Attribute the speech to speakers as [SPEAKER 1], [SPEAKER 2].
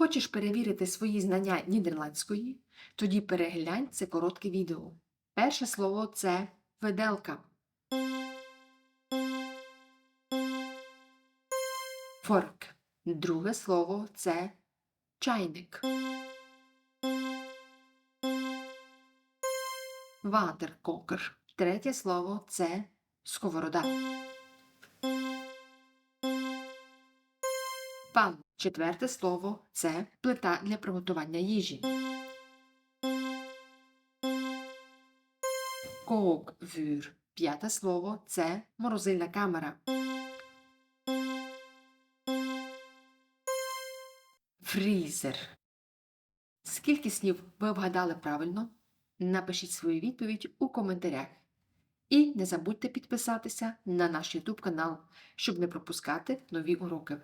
[SPEAKER 1] Хочеш перевірити свої знання нідерландської? Тоді переглянь це коротке відео. Перше слово це виделка. Форк. Друге слово це чайник. Ватеркокер. Третє слово це сковорода. Пан. Четверте слово це плита для приготування їжі. Kookvuur. П'яте слово це морозильна камера. Фрізер. Скільки слів ви вгадали правильно? Напишіть свою відповідь у коментарях. І не забудьте підписатися на наш YouTube канал, щоб не пропускати нові уроки.